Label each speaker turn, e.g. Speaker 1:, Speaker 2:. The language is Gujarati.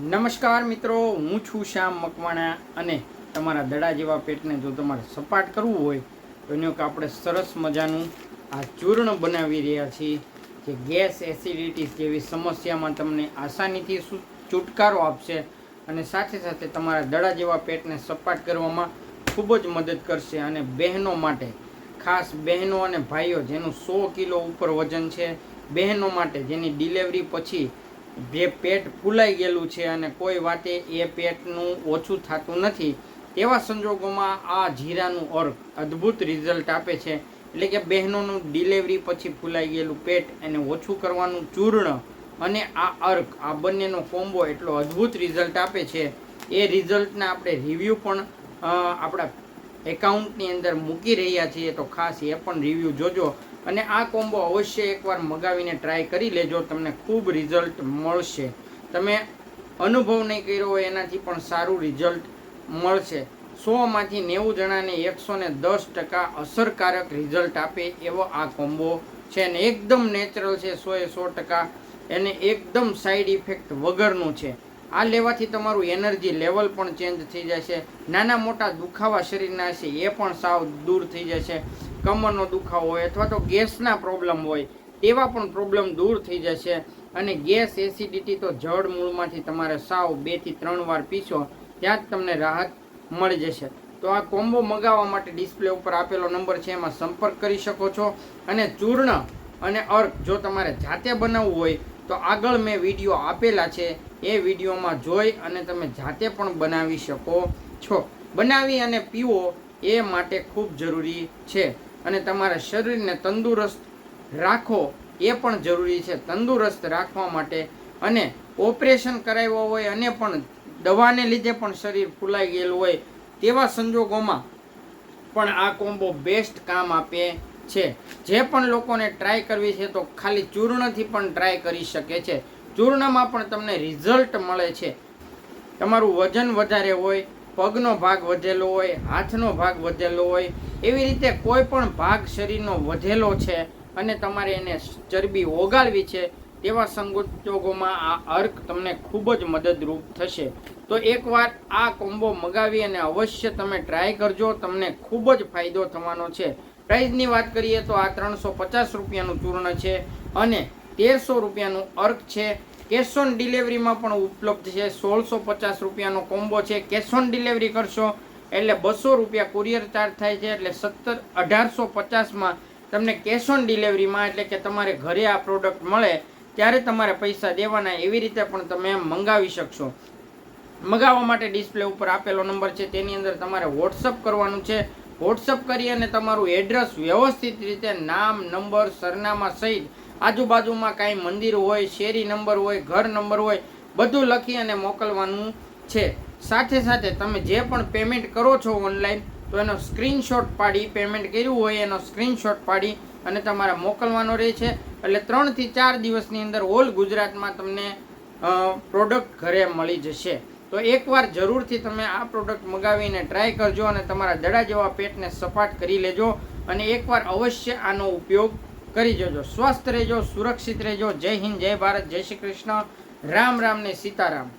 Speaker 1: નમસ્કાર મિત્રો, હું છું શ્યામ મકવાણા અને તમારા દડા જેવા પેટને જો તમારે સપાટ કરવું હોય, તો એનું કે આપણે સરસ મજાનું આ ચૂર્ણ બનાવી રહ્યા છીએ, જે ગેસ એસિડિટી જેવી સમસ્યામાં તમને આસાનીથી છુટકારો આપશે અને સાથે સાથે તમારા દડા જેવા પેટને સપાટ કરવામાં ખૂબ જ મદદ કરશે અને બહેનો માટે. ખાસ બહેનો અને ભાઈઓ, જેનું સો કિલો ઉપર વજન છે, બહેનો માટે જેની ડિલિવરી પછી જે પેટ ફૂલાઈ ગયેલું છે અને કોઈ વાતે એ પેટનું ઓછું થતું નથી, તેવા સંજોગોમાં આ જીરાનું અર્ક અદ્ભુત રિઝલ્ટ આપે છે. એટલે કે બહેનોનું ડિલિવરી પછી ફૂલાઈ ગયેલું પેટ એને ઓછું કરવાનું ચૂર્ણ અને આ અર્ક, આ બંનેનો કોમ્બો એટલો અદ્ભુત રિઝલ્ટ આપે છે. એ રિઝલ્ટના આપણે રિવ્યૂ પણ આપણા એકાઉન્ટની અંદર મૂકી રહ્યા છીએ. તો ખાસ એ પણ રિવ્યૂ જોજો. અને આ કોમ્બો અવશ્ય એકવાર મગાવીને ટ્રાય કરી લેજો, તમને ખૂબ રિઝલ્ટ મળશે. તમે અનુભવ નહીં કર્યો હોય એનાથી પણ સારું રિઝલ્ટ મળશે. સોમાંથી નેવું જણાને એકસો ને દસ ટકા અસરકારક રિઝલ્ટ આપે એવો આ કોમ્બો છે અને એકદમ નેચરલ છે, સો એ સો ટકા એને એકદમ સાઈડ ઇફેક્ટ વગરનું છે. આ લેવાથી તમારું એનર્જી લેવલ પણ ચેન્જ થઈ જશે. નાના મોટા દુખાવા શરીરના હશે એ પણ સાવ દૂર થઈ જશે. કમરનો દુખાવો હોય અથવા તો ગેસના પ્રોબ્લેમ હોય, તેવા પણ પ્રોબ્લેમ દૂર થઈ જશે. અને ગેસ એસિડિટી તો જળ મૂળમાંથી તમારે સાવ બેથી ત્રણ વાર પીશો, ત્યાં જ તમને રાહત મળી જશે. તો આ કોમ્બો મગાવવા માટે ડિસ્પ્લે ઉપર આપેલો નંબર છે, એમાં સંપર્ક કરી શકો છો. અને ચૂર્ણ અને અર્ક જો તમારે જાતે બનાવવું હોય, તો આગળ મેં વીડિયો આપેલા છે. એ વિડીયોમાં જોઈ અને તમે જાતે પણ બનાવી શકો છો. બનાવી અને પીવો એ માટે ખૂબ જરૂરી છે. અને તમારા શરીરને તંદુરસ્ત રાખો, એ પણ જરૂરી છે. તંદુરસ્ત રાખવા માટે અને ઓપરેશન કરાવ્યો હોય અને પણ દવાને લીધે પણ શરીર ફૂલાઈ ગયેલું હોય તેવા સંજોગોમાં પણ આ કોમ્બો બેસ્ટ કામ આપે છે. જે પણ લોકોને ટ્રાય કરવી છે તો ખાલી ચૂર્ણથી પણ ટ્રાય કરી શકે છે. ચૂર્ણમાં પણ તમને રિઝલ્ટ મળે છે. તમારું વજન વધારે હોય પગનો ભાગ વધેલો હોય, હાથનો ભાગ વધેલો હોય, એવી રીતે કોઈ પણ ભાગ શરીરનો વધેલો છે અને તમારે એને ચરબી ઓગાળવી છે, તેવા સંજોગોમાં આ અર્ક તમને ખૂબ જ મદદરૂપ થશે. તો એકવાર આ કોમ્બો મગાવી અને અવશ્ય તમે ટ્રાય કરજો, તમને ખૂબ જ ફાયદો થવાનો છે. પ્રાઇઝની વાત કરીએ તો આ ત્રણસો પચાસ રૂપિયાનું ચૂર્ણ છે અને તેરસો રૂપિયાનું અર્ક છે. કેશ ઓન ડિલિવરીમાં પણ ઉપલબ્ધ છે. સોળસો પચાસ રૂપિયાનો કોમ્બો છે. કેશ ઓન ડિલિવરી કરશો એટલે બસો રૂપિયા કુરિયર ચાર્જ થાય છે એટલે સત્તર અઢારસો પચાસમાં તમને કેશ ઓન ડિલિવરીમાં એટલે કે તમારે ઘરે આ પ્રોડક્ટ મળે ત્યારે તમારે પૈસા દેવાના એવી રીતે પણ તમે મંગાવી શકશો. મંગાવવા માટે ડિસ્પ્લે ઉપર આપેલો નંબર છે. તેની અંદર તમારે વોટ્સઅપ કરવાનું છે. વોટ્સઅપ કરી અને તમારું એડ્રેસ વ્યવસ્થિત રીતે નામ, નંબર, સરનામા સહિત આજુબાજુમાં કાંઈ મંદિર હોય, શેરી નંબર હોય, ઘર નંબર હોય, બધું લખી અને મોકલવાનું છે. સાથે સાથે તમે જે પણ પેમેન્ટ કરો છો ઓનલાઈન તો એનો સ્ક્રીનશોટ પાડી પેમેન્ટ કર્યું હોય એનો સ્ક્રીનશોટ પાડી અને તમારે મોકલવાનો રહે છે. એટલે ત્રણથી ચાર દિવસની અંદર ઓલ ગુજરાતમાં તમને પ્રોડક્ટ ઘરે મળી જશે. તો એકવાર જરૂરથી તમે આ પ્રોડક્ટ મગાવીને ટ્રાય કરજો અને તમારા દડા જેવા પેટને સપાટ કરી લેજો અને એકવાર અવશ્ય આનો ઉપયોગ કરી જજો. સ્વસ્થ રહેજો, સુરક્ષિત રહેજો. જય હિન્દ, જય ભારત, જય શ્રી કૃષ્ણ. રામ રામ ને સીતારામ.